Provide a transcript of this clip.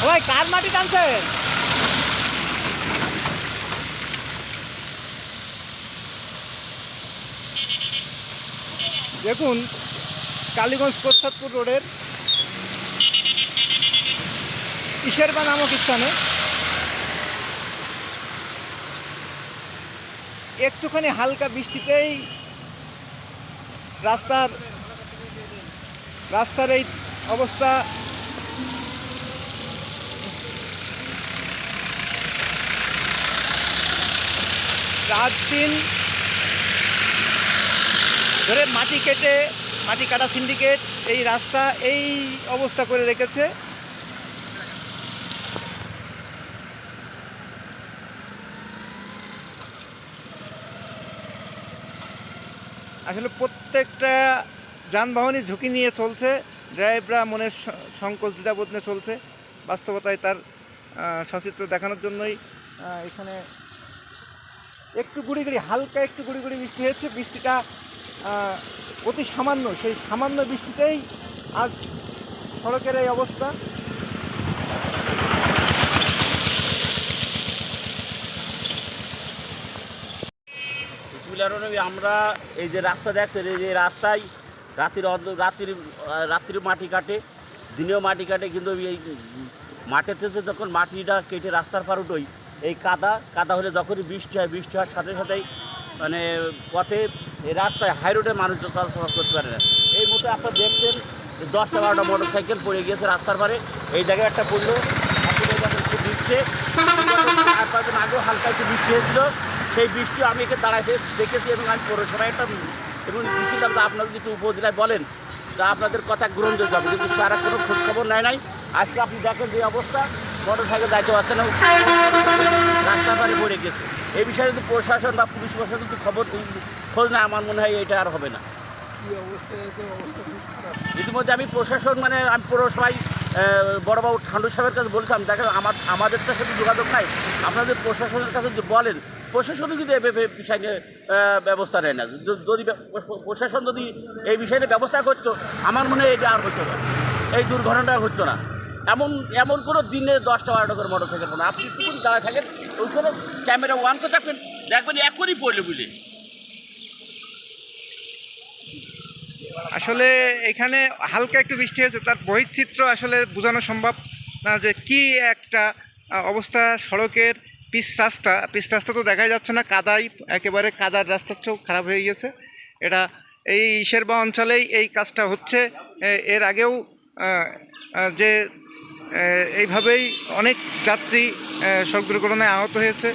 ভাই কার মাটি টানছেন? দেখুন, কালীগঞ্জ প্রসাদপুর রোডের কিসেরবা নামক স্থানে একটুখানি হালকা বৃষ্টিতেই রাস্তার রাস্তার এই অবস্থা রাত দিন ধরে মাটি কেটে, মাটি কাটা সিন্ডিকেট এই রাস্তা, এই অবস্থা করে রেখেছে। আসলে প্রত্যেকটা যানবাহনই ঝুঁকি নিয়ে চলছে ড্রাইভরা মনের সংকোচ, দ্বিধাবোধ নিয়ে চলছে। বাস্তবতায় তার সচিত্র দেখানোর জন্যই এখানে একটু গুড়ি গুড়ি, হালকা একটু গুড়ি গুড়ি বৃষ্টি হয়েছে বৃষ্টিটা অতি সামান্য, সেই সামান্য বৃষ্টিতেই আজ সড়কের এই অবস্থা। আমরা এই যে রাস্তা দেখছেন, এই যে রাস্তায় রাত্রির অন্ধ, রাত্রির রাত্রির মাটি কাটে দিনেও মাটি কাটে, কিন্তু এই থেকে যখন মাটিটা কেটে রাস্তার পার উঠোই এই কাদা কাদা হলে যখনই বৃষ্টি হয়, বৃষ্টি হওয়ার সাথে সাথেই মানে পথে রাস্তায় হাই রোডে মানুষ চলাচল করতে পারে না। এই মতো আপনারা দেখছেন যে দশটা বারোটা মোটর সাইকেল পড়ে গিয়েছে রাস্তার পারে। এই জায়গায় একটা পড়ল। একটু বৃষ্টি চার পাঁচ আগেও হালকা একটু বৃষ্টি হয়েছিল। সেই বৃষ্টি আমি একে দাঁড়াইতে দেখেছি এবং আমি পৌরসভায় একটা এবং দিয়েছিলাম তা আপনারা যদি একটু উপজেলায় বলেন, তা আপনাদের কথা গ্রহণযোগ্য কিন্তু তারা কোনো খোঁজখবর নেয় নাই। আজকে আপনি দেখেন যে অবস্থা। মোটর সাইকেল যাইতে পারছে না? রাস্তার পারে পড়ে গেছে। এই বিষয়ে যদি প্রশাসন বা পুলিশ প্রশাসন যদি খবর খোঁজ না আমার মনে হয় এটা আর হবে না। ইতিমধ্যে আমি প্রশাসন মানে আমি পৌরসভায় বড়বাবু ঠান্ডু সাহেবের কাছে বলছিলাম দেখেন আমার আমাদের তো সাথে যোগাযোগ নাই। আপনাদের প্রশাসনের কাছে যদি বলেন প্রশাসন যদি এ বিষয় নিয়ে ব্যবস্থা নেয় না। যদি প্রশাসন যদি এই বিষয়ে ব্যবস্থা করতো আমার মনে হয় এটা আর হতো না। এই দুর্ঘটনাটা হতো না। এমন এমন কোনো দিনে দশটা বারোটা করে মোটর সাইকেল আপনি টুকুন দাঁড়ায় থাকেন, ওইখানে ক্যামেরা ওয়ান করে থাকবেন দেখবেন এখনই পড়লে বুঝলে। আসলে এখানে হালকা একটু বৃষ্টি হয়েছে, তার বহিচ্চিত্র আসলে বোঝানো সম্ভব না যে কি একটা অবস্থা সড়কের পিচ রাস্তা। পিচ রাস্তা তো দেখাই যাচ্ছে না, কাদাই একেবারে কাদার রাস্তার চেয়েও খারাপ হয়ে গিয়েছে। এটা এই শেরবা অঞ্চলেই এই কাজটা হচ্ছে। এর আগেও যে এইভাবেই অনেক যাত্রী সড়ক দুর্ঘটনায় আহত হয়েছে।